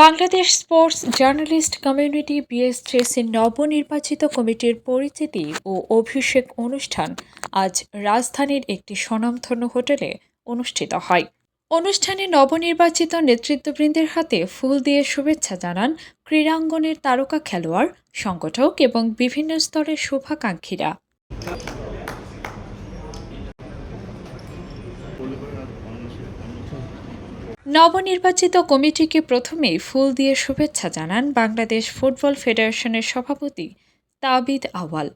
Bangladesh sports journalist community বিএসটিসির নবনির্বাচিত কমিটির পরিচিতি ও অভিষেক অনুষ্ঠান আজ রাজধানীর একটি স্বনামধন্য হোটেলে অনুষ্ঠিত হয়। অনুষ্ঠানে নবনির্বাচিত নেতৃত্ববৃন্দের হাতে ফুল দিয়ে শুভেচ্ছা জানান ক্রীড়াঙ্গনের তারকা খেলোয়াড়, সংগঠক এবং বিভিন্ন স্তরের শুভাকাঙ্ক্ষীরা। নবনির্বাচিত কমিটিকে প্রথমেই ফুল দিয়ে শুভেচ্ছা জানান বাংলাদেশ ফুটবল ফেডারেশনের সভাপতি তাবিদ আওয়াল।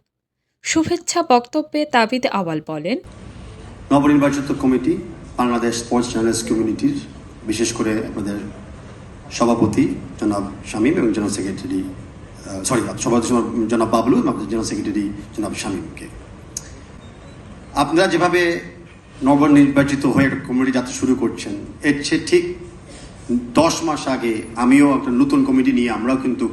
শুভেচ্ছা বক্তব্যে তাবিদ আওয়াল বলেন, নবনির্বাচিত কমিটি বাংলাদেশ স্পোর্টস জার্নালিস্ট কমিউনিটির বিশেষ করে আমাদের সভাপতি জনাব শামীম এবং জেনারেল সেক্রেটারি সরি সভাপতি জনাব বাবলু জেনারেল সেক্রেটারি জনাব শামীমকে। আপনারা যেভাবে নবনির্বাচিত হয়ে একটা কমিটি যাত্রা শুরু করছেন। এর চেয়ে ঠিক দশ মাস আগে আমিও একটা নতুন কমিটি নিয়ে আমরাও কিন্তু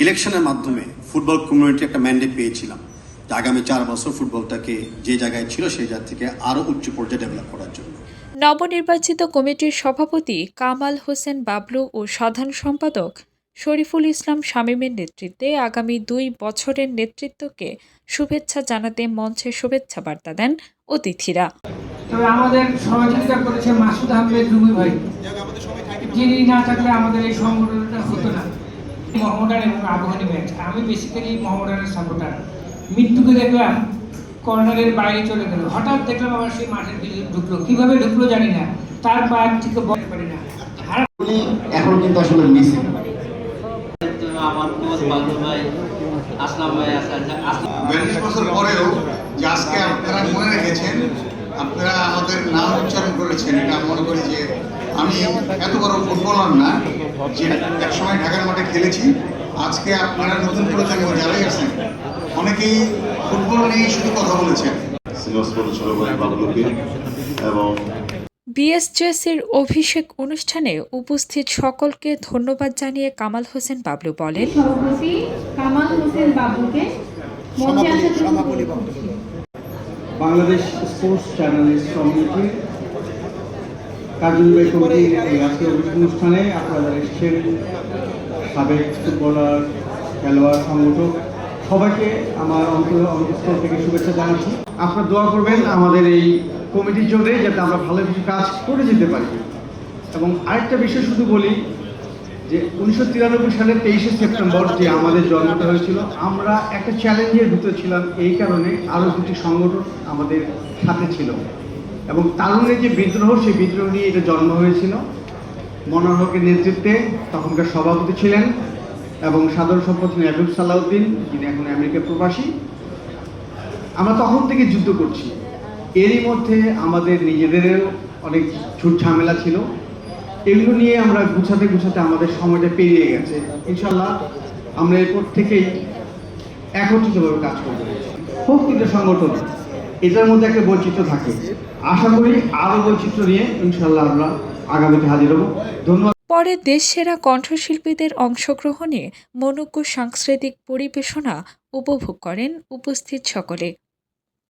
ইলেকশনের মাধ্যমে ফুটবল কমিউনিটি একটা ম্যান্ডেট পেয়েছিলাম যে আগামী চার বছর ফুটবলটাকে যে জায়গায় ছিল সেই জায়গা থেকে আরও উচ্চ পর্যায়ে ডেভেলপ করার জন্য। নবনির্বাচিত কমিটির সভাপতি কামাল হোসেন বাবলু ও সাধারণ সম্পাদক শরীফুল ইসলাম শামীমের নেতৃত্বে আগামী দুই বছরের নেতৃত্বকে শুভেচ্ছা জানাতে মঞ্চে শুভেচ্ছা বার্তা দেন অতিথিরা। তবে আমাদের সহযোগিতা করেছে মাসুদ আহমেদ রুমি ভাই। যিনি না থাকলে আমাদের এই সংগঠনটা হতো না। মোহামেডান এবং আবহানী ম্যাচ। আমি বেসিক্যালি মোহামেডানের সাপোর্টার মৃত্যুকে দেখলাম কর্নারের বাইরে চলে গেল। হঠাৎ দেখলাম আবার সেই মাঠের দিকে ঢুকলো। কীভাবে ঢুকলো জানি না। তার পায়ের থেকে বলতে পারি না। উনি এখন কিন্তু আসলে মিসিং আমার কোচ বাদল ভাই আসলাম ভাই বিয়াল্লিশ বছর পরেও যে আজকে আপনারা মনে রেখেছেন আপনারা আমাদের নাম উচ্চারণ করেছেন এটা মনে করি যে আমি এত বড় ফুটবলার না যে একসময় ঢাকার মাঠে খেলেছি আজকে আপনারা নতুন করে থেকে যারাই আছেন অনেকেই ফুটবল নিয়ে শুধু কথা বলেছেন। সিনিয়র ছোট ভাই বাবলুকে এবং বিএসজেসির অভিষেক অনুষ্ঠানে উপস্থিত সকলকে ধন্যবাদ জানিয়ে কামাল হোসেন বাবলু বলেন। সভাপতি কামাল হোসেন বাবুকে মঞ্চে আসার জন্য বাংলাদেশ স্পোর্টস জার্নালিস্ট কমিউনিটি কার্যনির্বাহী কমিটির এই আজকের অনুষ্ঠানে আপনারা এসেছেন সাবেক ফুটবলার খেলোয়াড় সংগঠক সবাইকে আমার অন্তর অন্তঃস্থল থেকে শুভেচ্ছা জানাচ্ছি। আপনারা দোয়া করবেন আমাদের এই কমিটির জন্য যাতে আমরা ভালো কিছু কাজ করে যেতে পারি। এবং আরেকটা বিষয় শুধু বলি যে উনিশশো তিরানব্বই সালের তেইশে সেপ্টেম্বর যে আমাদের জন্মটা হয়েছিল, আমরা একটা চ্যালেঞ্জের ভিতরে ছিলাম, এই কারণে আরও দুটি সংগঠন আমাদের সাথে ছিল। এবং তারুণের যে বিদ্রোহ, সেই বিদ্রোহ নিয়ে এটা জন্ম হয়েছিল। মনোহর হকের নেতৃত্বে তখনকার সভাপতি ছিলেন এবং সাধারণ সম্পাদক ছিলেন আবিব সালাউদ্দিন, যিনি এখন আমেরিকা প্রবাসী। আমরা তখন থেকে যুদ্ধ করছি। এরই মধ্যে আমাদের নিজেদেরও অনেক ঝুট ঝামেলা ছিল। এগুলো নিয়ে আমরা গুছাতে গুছাতে আমাদের সময়টা পেরিয়ে গেছে। ইনশাল্লাহ আমরা এরপর থেকেই একত্রিতভাবে কাজ করব। হোক সংগঠন এটার মধ্যে একটা বৈচিত্র্য থাকে। আশা করি আরও বৈচিত্র্য নিয়ে ইনশাল্লাহ আমরা আগামীতে হাজির হব। ধন্যবাদ। পরে দেশসেরা কণ্ঠশিল্পীদের অংশগ্রহণে মনোজ্ঞ সাংস্কৃতিক পরিবেশনা উপভোগ করেন উপস্থিত সকলে।